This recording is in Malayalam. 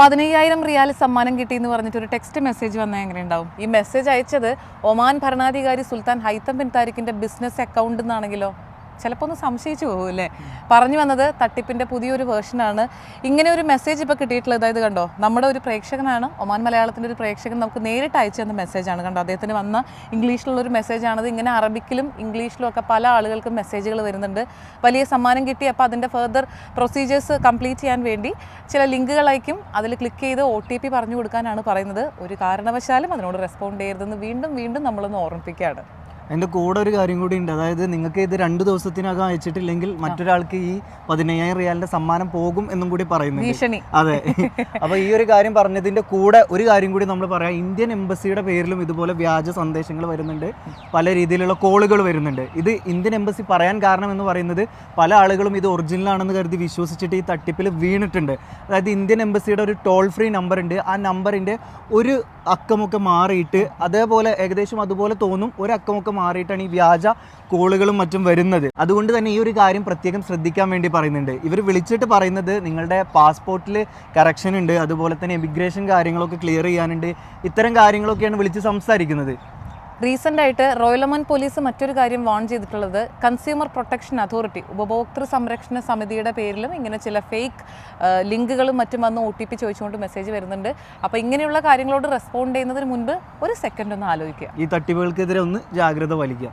പതിനയ്യായിരം റിയാൽ സമ്മാനം കിട്ടി എന്ന് പറഞ്ഞിട്ട് ഒരു ടെക്സ്റ്റ് മെസ്സേജ് വന്നാൽ എങ്ങനെ ഉണ്ടാവും ഈ മെസ്സേജ് അയച്ചത് ഒമാൻ ഭരണാധികാരി സുൽത്താൻ ഹൈത്തം ബിൻ താരിഖിന്റെ ബിസിനസ് അക്കൗണ്ട് എന്നാണെങ്കിലോ ചിലപ്പോൾ ഒന്ന് സംശയിച്ചു പോകുമല്ലേ പറഞ്ഞു വന്നത് തട്ടിപ്പിന്റെ പുതിയൊരു വേർഷനാണ് ഇങ്ങനെ ഒരു മെസ്സേജ് ഇപ്പോൾ കിട്ടിയിട്ടുള്ളത് അതായത് കണ്ടോ? നമ്മുടെ ഒരു പ്രേക്ഷകനാണ് ഒമാൻ മലയാളത്തിന്റെ ഒരു പ്രേക്ഷകൻ നമുക്ക് നേരിട്ട് അയച്ചു തന്ന മെസ്സേജാണ് കണ്ടോ? അദ്ദേഹത്തിന് വന്ന ഇംഗ്ലീഷിലുള്ള ഒരു മെസ്സേജാണത് ഇങ്ങനെ അറബിക്കിലും ഇംഗ്ലീഷിലും ഒക്കെ പല ആളുകൾക്കും മെസ്സേജുകൾ വരുന്നുണ്ട്. വലിയ സമ്മാനം കിട്ടി. അപ്പോൾ അതിന്റെ ഫെർദർ പ്രൊസീജിയേഴ്സ് കംപ്ലീറ്റ് ചെയ്യാൻ വേണ്ടി ചില ലിങ്കുകൾ അയക്കും. അതിൽ ക്ലിക്ക് ചെയ്ത് ഒ ടി പി പറഞ്ഞു കൊടുക്കാനാണ് പറയുന്നത്. ഒരു കാരണവശാലും അതിനോട് റെസ്പോണ്ട് ചെയ്യരുതെന്ന് വീണ്ടും വീണ്ടും നമ്മളൊന്ന് ഓർമ്മിപ്പിക്കുകയാണ്. അതിന്റെ കൂടെ ഒരു കാര്യം കൂടി ഉണ്ട്. അതായത് നിങ്ങൾക്ക് ഇത് രണ്ട് ദിവസത്തിനകം അയച്ചിട്ടില്ലെങ്കിൽ മറ്റൊരാൾക്ക് ഈ പതിനയ്യായിരം റിയാലിന്റെ സമ്മാനം പോകും എന്നും കൂടി പറയുന്നു അതെ. അപ്പൊ ഈ ഒരു കാര്യം പറഞ്ഞതിന്റെ കൂടെ ഒരു കാര്യം കൂടി നമ്മൾ പറയാം. ഇന്ത്യൻ എംബസിയുടെ പേരിലും ഇതുപോലെ വ്യാജ സന്ദേശങ്ങൾ വരുന്നുണ്ട്. പല രീതിയിലുള്ള കോളുകൾ വരുന്നുണ്ട്. ഇത് ഇന്ത്യൻ എംബസി പറയാൻ കാരണം എന്ന് പറയുന്നത് പല ആളുകളും ഇത് ഒറിജിനൽ ആണെന്ന് കരുതി വിശ്വസിച്ചിട്ട് ഈ തട്ടിപ്പിൽ വീണിട്ടുണ്ട്. അതായത് ഇന്ത്യൻ എംബസിയുടെ ഒരു ടോൾ ഫ്രീ നമ്പർ ഉണ്ട്. ആ നമ്പറിന്റെ ഒരു അക്കമൊക്കെ മാറിയിട്ട് അതേപോലെ ഏകദേശം അതുപോലെ തോന്നും ഒരു അക്കമൊക്കെ മാറിയിട്ടാണ് ഈ വ്യാജ കോളുകളും മറ്റും വരുന്നത്. അതുകൊണ്ട് തന്നെ ഈ ഒരു കാര്യം പ്രത്യേകം ശ്രദ്ധിക്കാൻ വേണ്ടി പറയുന്നുണ്ട്. ഇവർ വിളിച്ചിട്ട് പറയുന്നത് നിങ്ങളുടെ പാസ്പോർട്ടിൽ കറക്ഷൻ ഉണ്ട് അതുപോലെ തന്നെ എമിഗ്രേഷൻ കാര്യങ്ങളൊക്കെ ക്ലിയർ ചെയ്യാനുണ്ട് ഇത്തരം കാര്യങ്ങളൊക്കെയാണ് വിളിച്ച് സംസാരിക്കുന്നത്. റീസെന്റ് ആയിട്ട് റോയലമൻ പോലീസ് മറ്റൊരു കാര്യം വാൺ ചെയ്തിട്ടുള്ളത് കൺസ്യൂമർ പ്രൊട്ടക്ഷൻ അതോറിറ്റി ഉപഭോക്തൃ സംരക്ഷണ സമിതിയുടെ പേരിലും ഇങ്ങനെ ചില ഫേക്ക് ലിങ്കുകളും മറ്റും വന്ന് ഒ ടി പി ചോദിച്ചുകൊണ്ട് മെസ്സേജ് വരുന്നുണ്ട്. അപ്പോൾ ഇങ്ങനെയുള്ള കാര്യങ്ങളോട് റെസ്പോണ്ട് ചെയ്യുന്നതിന് മുൻപ് ഒരു സെക്കൻഡ് ഒന്ന് ആലോചിക്കുക. ഈ തട്ടിപ്പുകൾക്കെതിരെ ഒന്ന് ജാഗ്രത വലിക്കുക